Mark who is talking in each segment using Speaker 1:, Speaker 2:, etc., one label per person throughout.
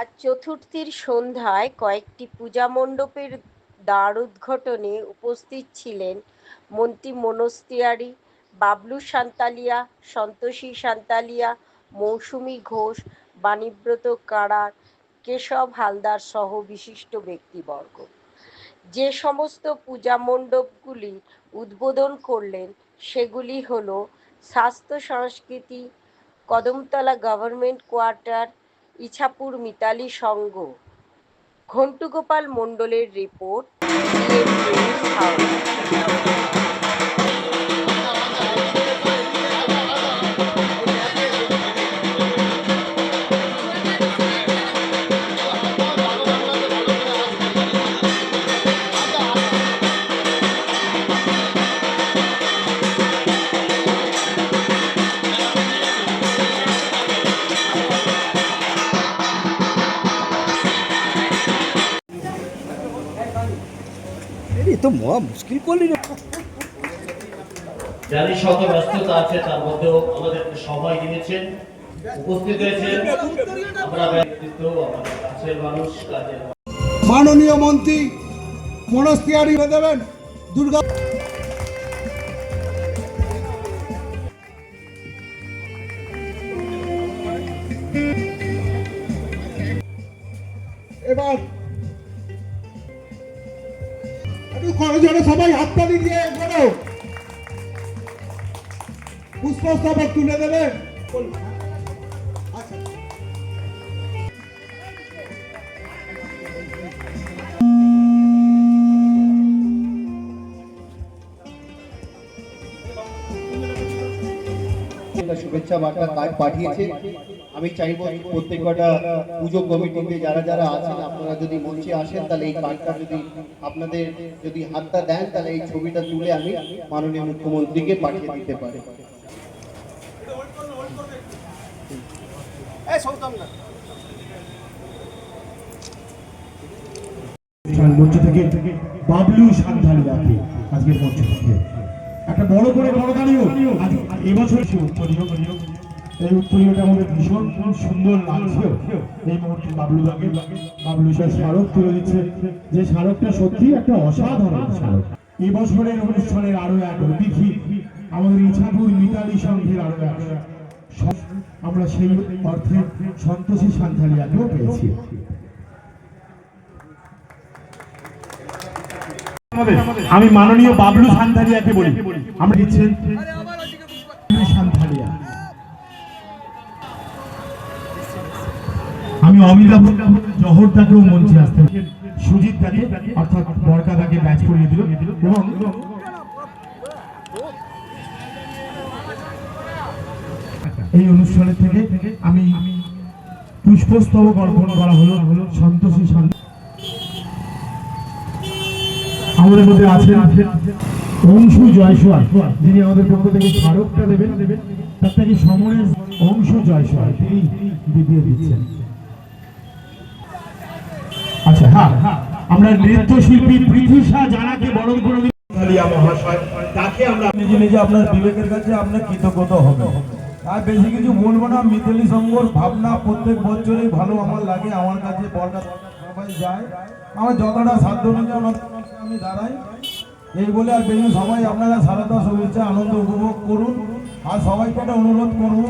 Speaker 1: আজ চতুর্থীর সন্ধ্যায় কয়েকটি পূজা মণ্ডপের দ্বার উদ্ঘাটনে উপস্থিত ছিলেন মন্ত্রী মনোজ তিওয়ারি, বাবলু সান্তালিয়া, সন্তোষী সান্তালিয়া, মৌসুমী ঘোষ, বাণীব্রত কারার, কেশব হালদার সহ বিশিষ্ট ব্যক্তিবর্গ। যে সমস্ত পূজা মণ্ডপগুলি উদ্বোধন করলেন, সেগুলি হল স্বাস্থ্য, সংস্কৃতি, কদমতলা গভর্নমেন্ট কোয়ার্টার ইছাপুর মিতালি সংঘ ঘন্টুগোপাল মণ্ডলের রিপোর্ট
Speaker 2: তো মহা মুশকিল করলি রে।
Speaker 3: জানি শত ব্যস্ততা আছে তার মধ্যেও আমাদেরকে সময় দিয়েছেন উপস্থিত হয়েছেন। আমরা ব্যক্তিত্ব আমাদের কাছের মানুষ কাজের
Speaker 4: মাননীয় মন্ত্রী মনোজ তিয়ারি হয়ে দেবেন দুর্গা হাততালি দিয়ে করো পুষ্পস্তবক তুলে দেবে আচ্ছা।
Speaker 5: শুভেচ্ছা বার্তা কার্ড পাঠিয়েছে। আমি চাইব প্রত্যেক কটা পুজো কমিটিতে যারা যারা আছেন আপনারা যদি মঞ্চে আসেন তাহলে এই কার্ডটা যদি আপনাদের যদি হাতটা দেন তাহলে এই ছবিটা তুলে আমি মাননীয় মুখ্যমন্ত্রীকে পাঠিয়ে দিতে পারি।
Speaker 6: মঞ্চ থেকে বাবলু সান্ধালি রাখে আজকের মঞ্চ থেকে। একটা বড় করে করতালিও আজ এবছর এই উত্তরীয়টা আমাদের ভীষণ সুন্দর লাগছে। এই মুহূর্তে বাবলু দাকে, বাবলু সে স্মারক তুলে দিচ্ছে যে স্মারকটা সত্যি একটা অসাধারণ স্মারক। এবছরের অনুষ্ঠানের আরও এক অতিথি আমাদের ইছাপুর মিতালি সংঘের আরও এক। আমরা সেই অর্থে সন্তোষী সান্থালিয়াকেও পেয়েছি। আমি মাননীয় বাবলু সান্থালিয়াকে বলি, আমরা দিচ্ছেন আমি অমিতাভ জহরদাকেও মঞ্চে আসতে সুজিত দাকে অর্থাৎ বরকা দাকে ব্যাচ করিয়ে দিল এবং এই অনুষ্ঠানের থেকে আমি পুষ্পস্তবক অর্পণ করা হলো সন্তোষী শান্ত আমাদের মধ্যে আছেন অংশু জয়সওয়াল। যিনি আমাদের পক্ষ থেকে স্মারকটা দেবেন দেবেন তার থেকে সমরেশ অংশু জয়সওয়াল, তিনি দিয়ে দিচ্ছেন। আচ্ছা হ্যাঁ আমরা নৃত্যশিল্পী পৃথিশা জানাকে বরণ করে মহাশয়, তাকে আমরা
Speaker 7: আপনার বিবেকের কাছে আপনার কৃতজ্ঞতা হবে। আর বেশি কিছু বলব না সংঘর ভাবনা প্রত্যেক বছরই ভালো আমার লাগে, আমার কাছে সবাই যায়। আমার যতটা সাধ্য অনুযায়ী আমি দাঁড়াই। এই বলে আর বেশি সবাই আপনারা সারাটা শুভেচ্ছা, আনন্দ উপভোগ করুন। আর সবাইকে একটা অনুরোধ করব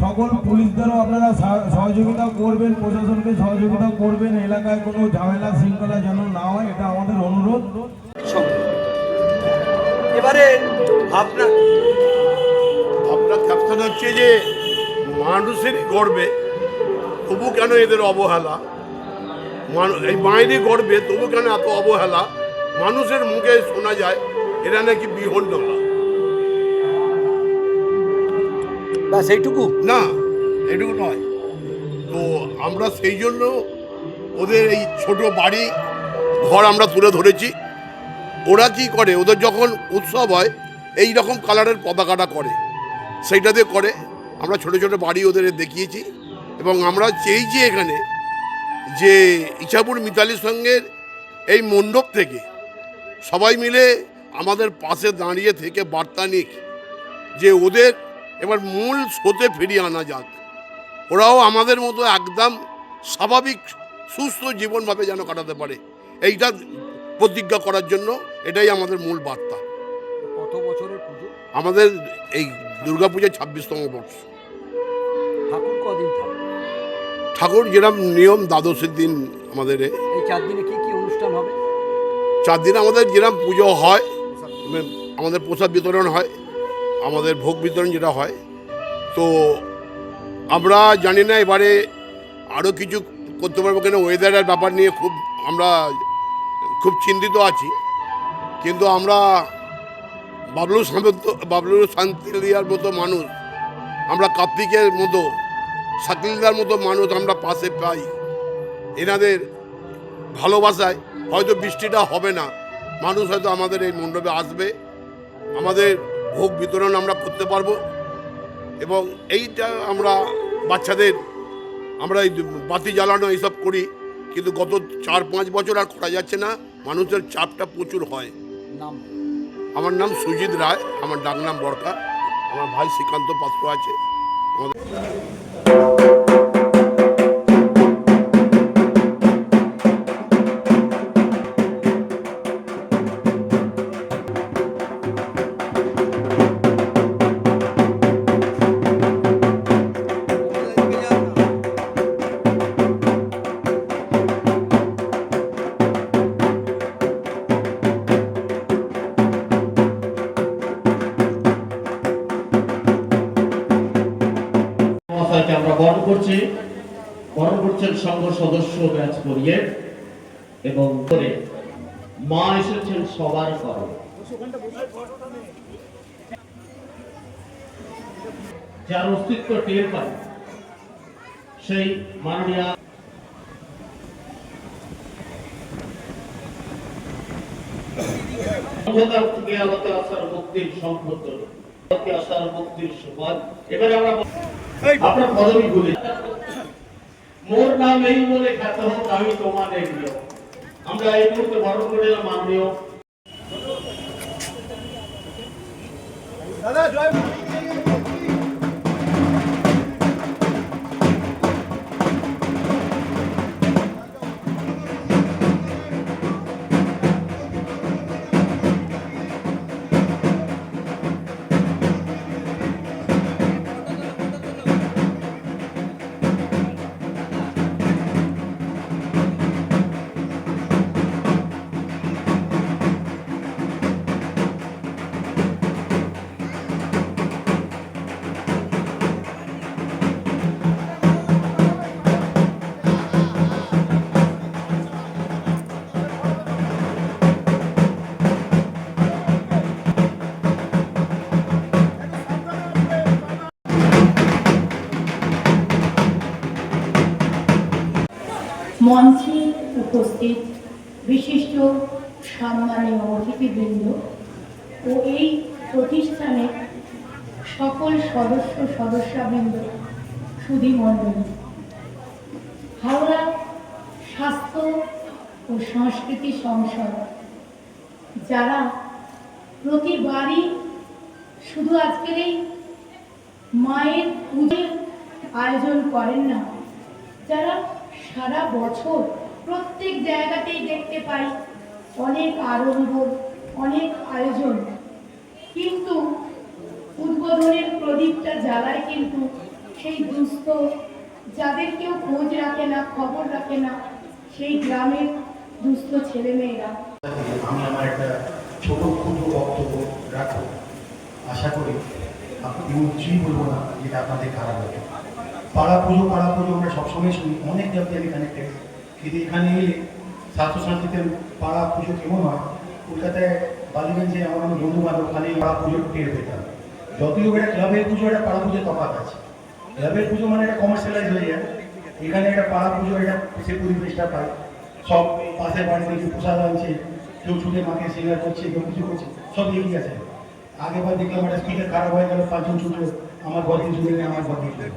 Speaker 7: সকল পুলিশদেরও আপনারা সহ- সহযোগিতা করবেন প্রশাসনকে সহযোগিতা করবেন এলাকায় কোনো ঝামেলা শৃঙ্খলা যেন না হয় এটা আমাদের অনুরোধ।
Speaker 8: এবারে আপনার আপনার ক্যাপশন হচ্ছে যে মানুষেরই গর্বে তবু কেন এদের অবহেলা? এই মায়েরই গর্বে তবু কেন এত অবহেলা? মানুষের মুখে শোনা যায় এরা নাকি বিহন ডলা
Speaker 2: ব্যাস এইটুকু
Speaker 8: না এটুকু নয়। তো আমরা সেই জন্য ওদের এই ছোট বাড়ি, ঘর আমরা তুলে ধরেছি। ওরা কি করে? ওদের যখন উৎসব হয়, এই রকম কালারের পতাকাটা করে। সেইটাতে করে। আমরা ছোট ছোট বাড়ি ওদের দেখিয়েছি। এবং আমরা চেয়েছি এখানে যে ইছাপুর মিতালি সঙ্গের এই মণ্ডপ থেকে সবাই মিলে আমাদের পাশে দাঁড়িয়ে থেকে বার্তা নিক যে ওদের এবার মূল স্রোতে ফিরিয়ে আনা যাক। ওরাও আমাদের মতো একদম স্বাভাবিক সুস্থ জীবনভাবে যেন কাটাতে পারে। এইটা প্রতিজ্ঞা করার জন্য এটাই আমাদের মূল বার্তা।
Speaker 9: কত বছরের পুজো?
Speaker 8: আমাদের এই দুর্গাপূজার ছাব্বিশতম বর্ষ।
Speaker 9: ঠাকুর কদিন
Speaker 8: ঠাকুর যেরকম নিয়ম দ্বাদশের দিন আমাদের।
Speaker 9: এই চার দিনে কি কি অনুষ্ঠান হবে?
Speaker 8: চার দিন আমাদের যেরকম পুজো হয় আমাদের প্রসাদ বিতরণ হয়। আমাদের ভোগ বিতরণ যেটা হয়, তো আমরা জানি না এবারে আরও কিছু করতে পারব কেন ওয়েদারের ব্যাপার নিয়ে খুব আমরা খুব চিন্তিত আছি। কিন্তু আমরা বাবলু সামন্ত, বাবলু শান্তিলিয়ার মতো মানুষ, আমরা কার্তিকের মতো শাকিলদার মতো মানুষ আমরা পাশে পাই। এনাদের ভালোবাসায় হয়তো বৃষ্টিটা হবে না, মানুষ হয়তো আমাদের এই মণ্ডপে আসবে। আমাদের ভোগ বিতরণ আমরা করতে পারব। এবং এইটা আমরা বাচ্চাদের আমরা এই বাতি জ্বালানো এইসব করি। কিন্তু গত চার পাঁচ বছর আর করা যাচ্ছে না। মানুষের চাপটা প্রচুর হয়।
Speaker 9: নাম?
Speaker 8: আমার নাম সুজিত রায়। আমার ডাক নাম বরকা আমার ভাই শ্রীকান্ত পাত্র আছে। আমাদের
Speaker 3: করছেন সংঘ সদস্য ব্যাচ করিয়ে এবং করে মা এসেছেন সবার করো যার অস্তিত্ব টের পায় সেই মাননীয় থেকে আলোতে আসার মুক্তির সম্পদ আলোতে আসার মুক্তির সুবাদ। এবারে আমরা আপনার পদবী গুলি। মোর নাম এই বলে খ্যাত হোক, আমি তোমাদের প্রিয়। আমরা এই মুহূর্তে বরণ করে মাননীয়।
Speaker 10: মঞ্চে উপস্থিত বিশিষ্ট সম্মানীয় অতিথিবৃন্দ ও এই প্রতিষ্ঠানের সকল সদস্য সদস্যবৃন্দ সুধী মণ্ডলী হাওড়া স্বাস্থ্য ও সংস্কৃতি সংসদ, যারা প্রতিবারই শুধু আজকের এই মায়ের পুজোর আয়োজন করেন না, যারা সারা বছর প্রত্যেক জায়গাতেই দেখতে পাই অনেক আরম্ভ অনেক আয়োজন। কিন্তু উদ্বোধনের প্রদীপটা জ্বালায় কিন্তু সেই দুস্থ যাদের কেউ খোঁজ রাখে না, খবর রাখে না, সেই গ্রামের দুস্থ ছেলেমেয়েরা।
Speaker 11: আমি আমার একটা ছোট ক্ষুদ্র বক্তব্য রাখব। আশা করি আপনি কিছুই বলব না, যেটা আপনাদের খারাপ লাগে। পাড়া পুজো পাড়া পুজো আমরা সবসময় শুনি, অনেক জায়গাতে আমি কানেক্টেড কিন্তু এখানে এলে স্বাস্থ্যশান্তিতে পাড়া পুজো কেমন হয়? কলকাতায় বালিগঞ্জে আমার অনেক বন্ধু বান্ধব ওখানে পাড়া পুজো টের পেতাম। যদিও এটা ক্লাবের পুজো, একটা পাড়া পুজো তফাত আছে। ক্লাবের পুজো মানে একটা কমার্শিয়ালাইজ হয়ে যায়। এখানে একটা পাড়া পুজো এটা সে পরিবেশটা পায়। সব পাশের বাড়িতে কেউ প্রসাদ আনছে, কেউ ছুটে মাকে সিঙ্গার করছে, কেউ কিছু করছে, সব এগিয়ে আছে আগেবার দেখলাম একটা স্পিকার খারাপ হয়ে গেল, পাঁচজন ছুটলো আমার কিছু নেই আমার কিছু নেই।